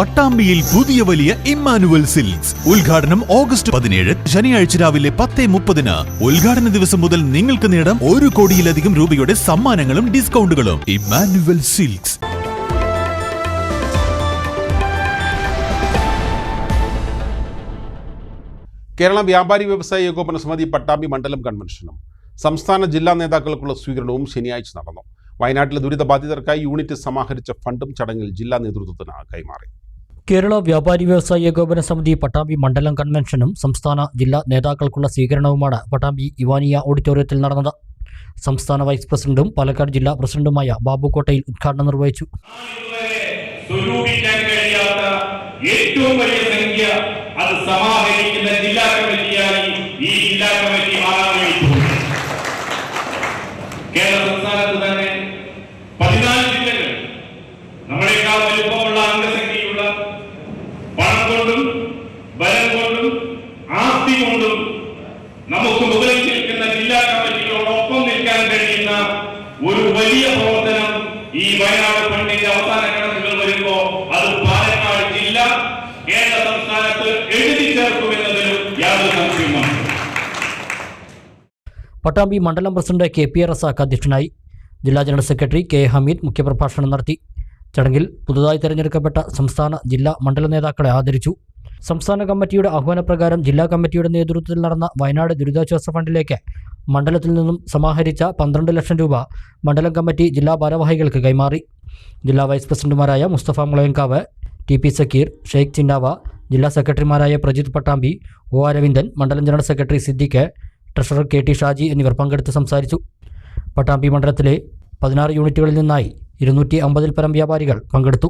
പട്ടാമ്പിയിൽ പുതിയ വലിയ Emmanuel silks. ഉദ്ഘാടനം ഓഗസ്റ്റ് പതിനേഴ് ശനിയാഴ്ച രാവിലെ പത്ത് മുപ്പതിന്. ഉദ്ഘാടന ദിവസം മുതൽ നിങ്ങൾക്ക് നേടാം ഒരു കോടിയിലധികം രൂപയുടെ സമ്മാനങ്ങളും ഡിസ്കൗണ്ടുകളും. Emmanuel silks. കേരള വ്യാപാരി വ്യവസായ ഏകോപന സമിതി പട്ടാമ്പി മണ്ഡലം കൺവെൻഷനും. സംസ്ഥാന ജില്ലാ നേതാക്കൾക്കുള്ള സ്വീകരണവും ശനിയാഴ്ച നടന്നു. വയനാട്ടിലെ ദുരിതബാധിതർക്കായി യൂണിറ്റ് സമാഹരിച്ച ഫണ്ടും ചടങ്ങിൽ ജില്ലാ നേതൃത്വത്തിന് കൈമാറി. കേരള വ്യാപാരി വ്യവസായ ഏകോപന സമിതി പട്ടാമ്പി മണ്ഡലം കൺവെൻഷനും സംസ്ഥാന ജില്ലാ നേതാക്കൾക്കുള്ള സ്വീകരണവുമാണ് പട്ടാമ്പി ഇവാനിയ ഓഡിറ്റോറിയത്തിൽ നടന്നത്. സംസ്ഥാന വൈസ് പ്രസിഡന്റും പാലക്കാട് ജില്ലാ പ്രസിഡന്റുമായ ബാബുക്കോട്ടയിൽ ഉദ്ഘാടനം നിർവഹിച്ചു. ഏറ്റവും വലിയ സംഖ്യ അത് സമാഹരിക്കുന്ന ജില്ലാ കമ്മിറ്റിയായി ഈ ജില്ലാ ഒരു വലിയ പ്രവർത്തനം ഈ വയനാട് ഫണ്ടിന്റെ അവസാന കണക്കുകൾ വരുമ്പോ അത് പാലക്കാട് ജില്ല കേരള സംസ്ഥാനത്ത് എഴുതി ചേർക്കുമെന്നതിലും യാതൊരു സംശയമാണ് പട്ടാമ്പി മണ്ഡലം പ്രസിഡന്റ് കെ പി റസാഖ് അധ്യക്ഷനായി ജില്ലാ ജനറൽ സെക്രട്ടറി കെ ഹമീദ് മുഖ്യപ്രഭാഷണം നടത്തി. ചടങ്ങിൽ പുതുതായി തെരഞ്ഞെടുക്കപ്പെട്ട സംസ്ഥാന ജില്ലാ മണ്ഡല നേതാക്കളെ ആദരിച്ചു. സംസ്ഥാന കമ്മിറ്റിയുടെ ആഹ്വാനപ്രകാരം ജില്ലാ കമ്മിറ്റിയുടെ നേതൃത്വത്തിൽ നടന്ന വയനാട് ദുരിതാശ്വാസ ഫണ്ടിലേക്ക് മണ്ഡലത്തിൽ നിന്നും സമാഹരിച്ച പന്ത്രണ്ട് ലക്ഷം രൂപ മണ്ഡലം കമ്മിറ്റി ജില്ലാ ഭാരവാഹികൾക്ക് കൈമാറി. ജില്ലാ വൈസ് പ്രസിഡന്റുമാരായ മുസ്തഫ മുളയൻകാവ് ടി പി സക്കീർ ഷെയ്ഖ് ചിന്നാവ ജില്ലാ സെക്രട്ടറിമാരായ പ്രജിത് പട്ടാമ്പി ഒ അരവിന്ദൻ മണ്ഡലം general secretary Siddique treasurer K T Shaji എന്നിവർ പങ്കെടുത്ത് സംസാരിച്ചു. പട്ടാമ്പി മണ്ഡലത്തിലെ പതിനാറ് യൂണിറ്റുകളിൽ നിന്നായി ഇരുന്നൂറ്റി അമ്പതിൽ പരം വ്യാപാരികൾ പങ്കെടുത്തു.